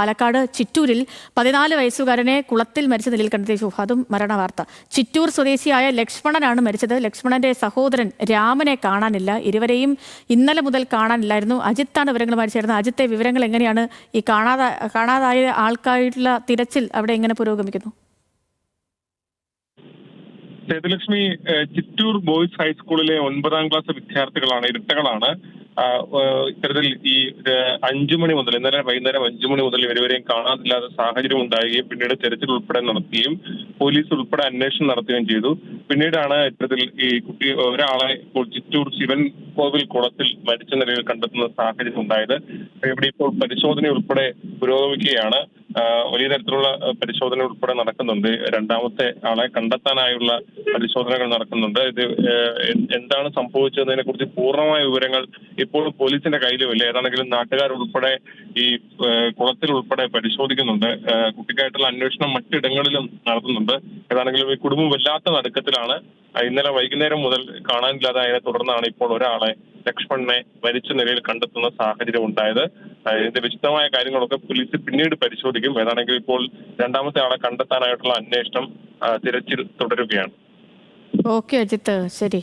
പാലക്കാട് ചിറ്റൂരിൽ പതിനാല് വയസ്സുകാരനെ കുളത്തിൽ മരിച്ച നിലയിൽ കണ്ടെത്തിയ ശോ, മരണ മരണവാർത്ത. ചിറ്റൂർ സ്വദേശിയായ ലക്ഷ്മണനാണ് മരിച്ചത്. ലക്ഷ്മണന്റെ സഹോദരൻ രാമനെ കാണാനില്ല. ഇരുവരെയും ഇന്നലെ മുതൽ കാണാനില്ലായിരുന്നു. അജിത്താണ് വിവരങ്ങളുമായി ചേർന്നത് അജിത്തെ വിവരങ്ങൾ എങ്ങനെയാണ് ഈ കാണാതെ കാണാതായ ആൾക്കായിട്ടുള്ള തിരച്ചിൽ അവിടെ എങ്ങനെ പുരോഗമിക്കുന്നു? സേതുലക്ഷ്മി ചിറ്റൂർ ബോയ്സ് ഹൈസ്കൂളിലെ ഒൻപതാം ക്ലാസ് വിദ്യാർത്ഥികളാണ് ഇരട്ടകളാണ്. ഇത്തരത്തിൽ ഈ അഞ്ചു മണി മുതൽ ഇന്നലെ വൈകുന്നേരം അഞ്ചു മണി മുതൽ ഇവരുവരെയും കാണാതില്ലാത്ത സാഹചര്യം ഉണ്ടാവുകയും പിന്നീട് തെരച്ചിൽ ഉൾപ്പെടെ നടത്തുകയും പോലീസ് ഉൾപ്പെടെ അന്വേഷണം നടത്തുകയും ചെയ്തു. പിന്നീടാണ് ഇത്തരത്തിൽ ഈ കുട്ടി ഒരാളെ ഇപ്പോൾ ചിറ്റൂർ ശിവൻ കോവിൽ കുളത്തിൽ മരിച്ച നിലയിൽ കണ്ടെത്തുന്ന സാഹചര്യം ഉണ്ടായത്. ഇവിടെ ഇപ്പോൾ പരിശോധന ഉൾപ്പെടെ പുരോഗമിക്കുകയാണ്. വലിയ തരത്തിലുള്ള പരിശോധന ഉൾപ്പെടെ നടക്കുന്നുണ്ട്. രണ്ടാമത്തെ ആളെ കണ്ടെത്താനായുള്ള പരിശോധനകൾ നടക്കുന്നുണ്ട്. ഇത് എന്താണ് സംഭവിച്ചതിനെ കുറിച്ച് പൂർണമായ വിവരങ്ങൾ ഇപ്പോൾ പോലീസിന്റെ കയ്യിലുമില്ല. ഏതാണെങ്കിലും നാട്ടുകാരുൾപ്പെടെ ഈ കുളത്തിൽ ഉൾപ്പെടെ പരിശോധിക്കുന്നുണ്ട്. കുട്ടിക്കായിട്ടുള്ള അന്വേഷണം മറ്റിടങ്ങളിലും നടത്തുന്നുണ്ട്. ഏതാണെങ്കിലും ഈ കുടുംബം വല്ലാത്ത നടുക്കത്തിലാണ്. ഇന്നലെ വൈകുന്നേരം മുതൽ കാണാനില്ലാതായതിനെ തുടർന്നാണ് ഇപ്പോൾ ഒരാളെ ലക്ഷ്മണനെ മരിച്ച നിലയിൽ കണ്ടെത്തുന്ന സാഹചര്യം ഉണ്ടായത്. ഇതിന്റെ വിശദമായ കാര്യങ്ങളൊക്കെ പോലീസ് പിന്നീട് പരിശോധിക്കും. ഏതാണെങ്കിൽ ഇപ്പോൾ രണ്ടാമത്തെ ആളെ കണ്ടെത്താനായിട്ടുള്ള അന്വേഷണം തിരച്ചിൽ തുടരുകയാണ്. ഓക്കെ അജിത്ത്. ശരി.